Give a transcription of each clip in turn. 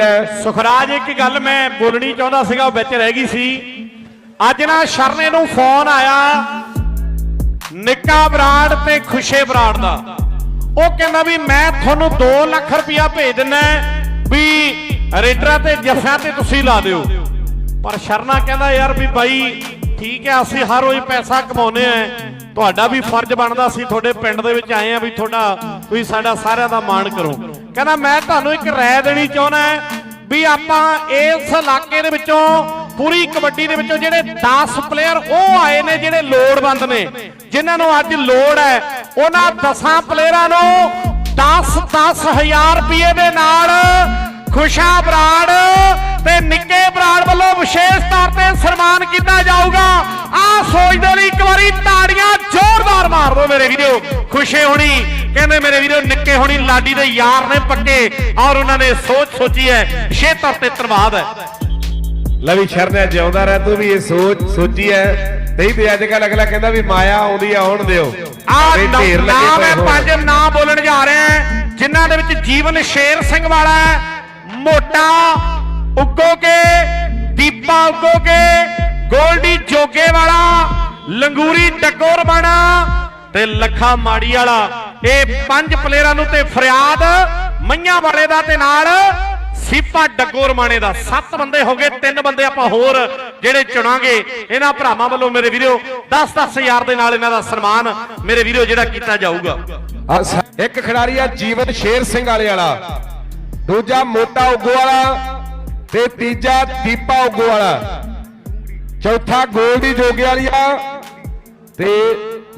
ਹੈ ਸੁਖਰਾਜ, ਇੱਕ ਗੱਲ ਮੈਂ ਬੋਲਣੀ ਚਾਹੁੰਦਾ ਸੀਗਾ, ਉਹ ਵਿੱਚ ਰਹਿ ਗਈ ਸੀ। ਅੱਜ ਨਾ ਸ਼ਰਨੇ ਨੂੰ ਫੋਨ ਆਇਆ, ਨਿੱਕਾ ਬਰਾੜ ਤੇ ਖੁਸ਼ੇ ਬਰਾੜ ਦਾ। ਉਹ ਕਹਿੰਦਾ ਵੀ ਮੈਂ ਤੁਹਾਨੂੰ 2 ਲੱਖ ਰੁਪਇਆ ਭੇਜ ਦਿੰਨਾ ਵੀ ਰੇਡਰਾਂ ਤੇ ਜੱਫਿਆਂ ਤੇ ਤੁਸੀਂ ਲਾ ਦਿਓ। ਪਰ ਸ਼ਰਨਾ ਕਹਿੰਦਾ, ਯਾਰ ਵੀ ਬਾਈ, ਠੀਕ ਹੈ, ਅਸੀਂ ਹਰ ਰੋਜ਼ ਪੈਸਾ ਕਮਾਉਨੇ ਆ ਤੁਹਾਡਾ ਵੀ ਫਰਜ਼ ਬਣਦਾ ਸੀ ਤੁਹਾਡੇ ਪਿੰਡ ਦੇ ਵਿੱਚ ਆਏ ਆ ਵੀ ਤੁਹਾਡਾ, ਤੁਸੀਂ ਸਾਡਾ ਸਾਰਿਆਂ ਦਾ ਮਾਣ ਕਰੋ। ਕਹਿੰਦਾ, ਮੈਂ ਤੁਹਾਨੂੰ ਇੱਕ ਰਾਏ ਦੇਣੀ ਚਾਹੁੰਦਾ ਵੀ ਆਪਾਂ ਇਸ ਇਲਾਕੇ ਦੇ ਵਿੱਚੋਂ, ਪੂਰੀ ਕਬੱਡੀ ਦੇ ਵਿੱਚੋਂ ਜਿਹੜੇ 10 ਪਲੇਅਰ ਉਹ ਆਏ ਨੇ ਜਿਹੜੇ ਲੋੜਵੰਦ ਨੇ, ਜਿਨ੍ਹਾਂ ਨੂੰ ਅੱਜ ਲੋੜ ਹੈ, ਉਹਨਾਂ 10 ਪਲੇਅਰਾਂ ਨੂੰ 10 10000 ਰੁਪਏ ਦੇ ਨਾਲ ਖੁਸ਼ਾ ਬਰਾੜ ਤੇ ਨਿੱਕੇ ਬਰਾੜ ਵੱਲੋਂ ਵਿਸ਼ੇਸ਼ ਤੌਰ ਤੇ ਸਨਮਾਨ ਕੀਤਾ ਜਾਊਗਾ। ਆ ਸੋਚਦੇ ਲਈ ਇੱਕ ਵਾਰੀ ਤਾੜੀਆਂ ਜ਼ੋਰਦਾਰ ਮਾਰ ਦਿਓ ਮੇਰੇ ਵੀਰੋ। ਖੁਸ਼ੇ ਹੋਣੀ ਕਹਿੰਦੇ ਮੇਰੇ ਵੀਰੋ ਨਿੱਕੇ ਹੋਣੀ ਲਾਡੀ ਦੇ ਯਾਰ ਨੇ ਪੱਕੇ ਔਰ ਉਹਨਾਂ ਨੇ ਸੋਚ ਸੋਚੀ ਹੈ ਵਿਸ਼ੇਸ਼ ਤੌਰ ਤੇ ਧੰਨਵਾਦ ਹੈ। ਲਵੀ ਸ਼ਰਨਿਆ ਜਿਉਂਦਾ ਰਹਿ ਤੂੰ ਵੀ ਇਹ ਸੋਚ ਸੋਚੀ ਹੈ। ਨਹੀਂ ਤੇ ਅੱਜ ਕੱਲ ਅਗਲਾ ਕਹਿੰਦਾ ਵੀ ਮਾਇਆ ਆਉਂਦੀ ਆ ਆਉਣ ਦਿਓ। ਆ ਵੀ ਨਾਮ ਹੈ। ਪੰਜ ਨਾਮ ਬੋਲਣ ਜਾ ਰਹੇ ਜਿਨ੍ਹਾਂ ਦੇ ਵਿੱਚ ਜੀਵਨ ਸ਼ੇਰ ਸਿੰਘ ਵਾਲਾ ਹੈ, ਮੋਟਾ ਉੱਗੋ ਕੇ ਦੀਪਾ ਉੱਗੋ ਕੇ ਗੋਲਡੀ ਜੋਗੇ ਵਾਲਾ ਲੰਗੂਰੀ ਡੱਗੋਰ ਬਾਣਾ ਤੇ ਲੱਖਾ ਮਾੜੀ ਵਾਲਾ। ਇਹ ਪੰਜ ਪਲੇਅਰਾਂ ਨੂੰ ਤੇ ਫਰਿਆਦ, ਮਈਆਂ ਵਾਲੇ ਦਾ ਤੇ ਨਾਲ ਸੀਪਾ ਡੱਗੋਰ ਮਾਣੇ ਦਾ। ਸੱਤ ਬੰਦੇ ਹੋ ਗਏ, ਤਿੰਨ ਬੰਦੇ ਆਪਾਂ ਹੋਰ ਜਿਹੜੇ ਚੁਣਾਂਗੇ। ਇਹਨਾਂ ਭਰਾਵਾਂ ਵੱਲੋਂ ਮੇਰੇ ਵੀਰੋ 10-10 ਹਜ਼ਾਰ ਦੇ ਨਾਲ ਇਹਨਾਂ ਦਾ ਸਨਮਾਨ ਮੇਰੇ ਵੀਰੋ ਜਿਹੜਾ ਕੀਤਾ ਜਾਊਗਾ। ਇੱਕ ਖਿਡਾਰੀ ਆ ਜੀਵਨ ਸ਼ੇਰ ਸਿੰਘ ਵਾਲੇ ਵਾਲਾ। ਦੂਜਾ ਮੋਟਾ ਉਗੋ ਵਾਲਾ ਤੇ ਤੀਜਾ ਦੀਪਾ ਉਗੋ ਵਾਲਾ। ਚੌਥਾ ਗੋਲਡੀ ਜੋਗੇ ਵਾਲੀਆ ਤੇ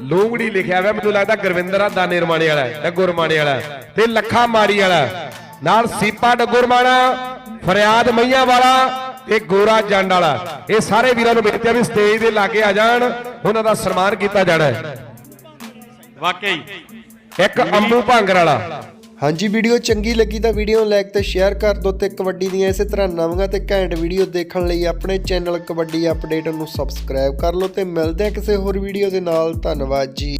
ਲੋਂਗੜੀ ਲਿਖਿਆ ਹੋਇਆ ਮੈਨੂੰ ਲੱਗਦਾ ਗੁਰਵਿੰਦਰ ਆ ਦਾਨੇ ਰਮਾਣੇ ਵਾਲਾ ਹੈ, ਡੱਗੋ ਰਮਾਣੇ ਵਾਲਾ ਤੇ ਲੱਖਾ ਮਾੜੀ ਵਾਲਾ ਨਾਲ ਸੀਪਾ ਡੱਗੋ ਰਮਾਣਾ ਫਰਿਆਦ ਮਈਆਂ ਵਾਲਾ ਤੇ ਗੋਰਾ ਜੰਡ ਵਾਲਾ। ਇਹ ਸਾਰੇ ਵੀਰਾਂ ਨੂੰ ਬੇਨਤੀ ਆ ਵੀ ਸਟੇਜ ਦੇ ਲਾਗੇ ਆ ਜਾਣ ਉਹਨਾਂ ਦਾ ਸਨਮਾਨ ਕੀਤਾ ਜਾਣਾ ਹੈ। ਵਾਕਈ। ਇੱਕ ਅੰਮੂ ਭਾਂਗਰ ਵਾਲਾ। ਹਾਂਜੀ, ਵੀਡੀਓ ਚੰਗੀ ਲੱਗੀ ਤਾਂ ਵੀਡੀਓ ਨੂੰ ਲਾਈਕ ਤੇ ਸ਼ੇਅਰ ਕਰ ਦਿਓ ਤੇ ਕਬੱਡੀ ਦੀਆਂ ਇਸੇ ਤਰ੍ਹਾਂ ਨਵੀਆਂ ਤੇ ਘੈਂਟ ਵੀਡੀਓ ਦੇਖਣ ਲਈ ਆਪਣੇ ਚੈਨਲ ਕਬੱਡੀ ਅਪਡੇਟ ਨੂੰ ਸਬਸਕ੍ਰਾਈਬ ਕਰ ਲਓ ਤੇ ਮਿਲਦੇ ਹਾਂ ਕਿਸੇ ਹੋਰ ਵੀਡੀਓ ਦੇ ਨਾਲ। ਧੰਨਵਾਦ ਜੀ।